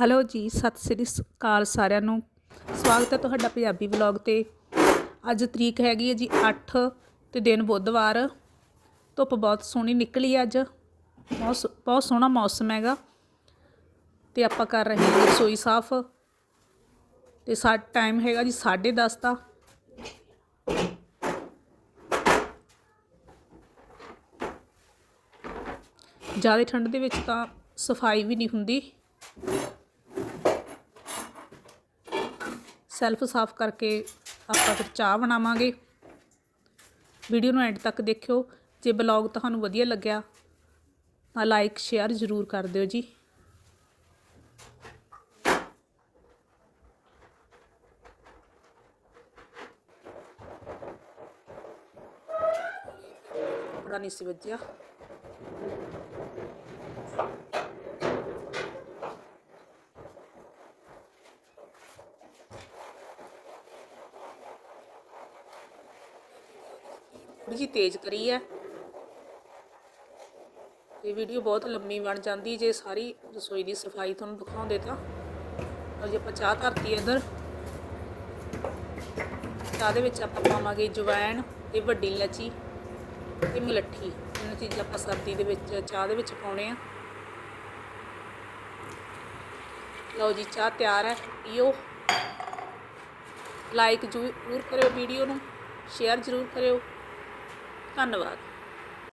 Hello ਜੀ, ਸਤਿ ਸ੍ਰੀ ਅਕਾਲ ਸਾਰਿਆਂ ਨੂੰ। ਸਵਾਗਤ ਹੈ ਤੁਹਾਡਾ ਪੰਜਾਬੀ ਵਲੌਗ ਤੇ। ਅੱਜ ਤਰੀਕ ਹੈਗੀ ਹੈ ਜੀ 8 ਤੇ ਦਿਨ ਬੁੱਧਵਾਰ। ਧੁੱਪ ਬਹੁਤ ਸੋਹਣੀ ਨਿਕਲੀ ਹੈ ਅੱਜ। ਬਹੁਤ ਸੋ- ਬਹੁਤ ਸੋਹਣਾ ਮੌਸਮ ਹੈਗਾ। ਤੇ ਆਪਾਂ ਕਰ ਰਹੇ ਹਾਂ ਰਸੋਈ ਸਾਫ਼। ਤੇ ਸਾ ਟਾਈਮ ਹੈਗਾ ਜੀ 10:30 ਦਾ। ਜ਼ਿਆਦਾ ਠੰਡ ਦੇ ਵਿੱਚ ਤਾਂ ਸਫ਼ਾਈ ਵੀ ਨਹੀਂ ਹੁੰਦੀ। ਸੈਲਫ ਸਾਫ਼ ਕਰਕੇ ਆਪਾਂ ਫਿਰ ਚਾਹ ਬਣਾਵਾਂਗੇ। ਵੀਡੀਓ ਨੂੰ ਐਂਡ ਤੱਕ ਦੇਖਿਓ। ਜੇ ਬਲੌਗ ਤੁਹਾਨੂੰ ਵਧੀਆ ਲੱਗਿਆ ਤਾਂ ਲਾਈਕ, ਸ਼ੇਅਰ ਜ਼ਰੂਰ ਕਰ ਦਿਓ ਜੀ। ਕੱਪੜਾ ਨਹੀਂ ਸੀ ਵੱਜਿਆ। ਥੋੜੀ ਜਿਹੀ ਤੇਜ਼ ਕਰੀ ਹੈ। ਇਹ ਵੀਡੀਓ ਬਹੁਤ ਲੰਮੀ ਬਣ ਜਾਂਦੀ ਜੇ ਸਾਰੀ ਰਸੋਈ ਦੀ ਸਫ਼ਾਈ ਤੁਹਾਨੂੰ ਦਿਖਾਉਂਦੇ ਤਾਂ। ਔਰ ਜੇ, ਆਪਾਂ ਚਾਹ ਧਰਤੀ ਹੈ ਇੱਧਰ। ਚਾਹ ਦੇ ਵਿੱਚ ਆਪਾਂ ਪਾਵਾਂਗੇ ਜਵੈਣ ਤੇ ਵੱਡੀ ਇਲਾਚੀ ਤੇ ਮਲੱਠੀ। ਇਹਨਾਂ ਚੀਜ਼ਾਂ ਆਪਾਂ ਸਰਦੀ ਦੇ ਵਿੱਚ, ਚਾਹ ਦੇ ਵਿੱਚ ਪਾਉਣੇ ਆ। ਲਓ ਜੀ, ਚਾਹ ਤਿਆਰ ਹੈ, ਪੀਓ। ਲਾਈਕ ਜ਼ਰੂਰ ਕਰਿਓ ਵੀਡੀਓ ਨੂੰ ਸ਼ੇਅਰ ਜ਼ਰੂਰ ਕਰਿਓ। ধন্যবাদ।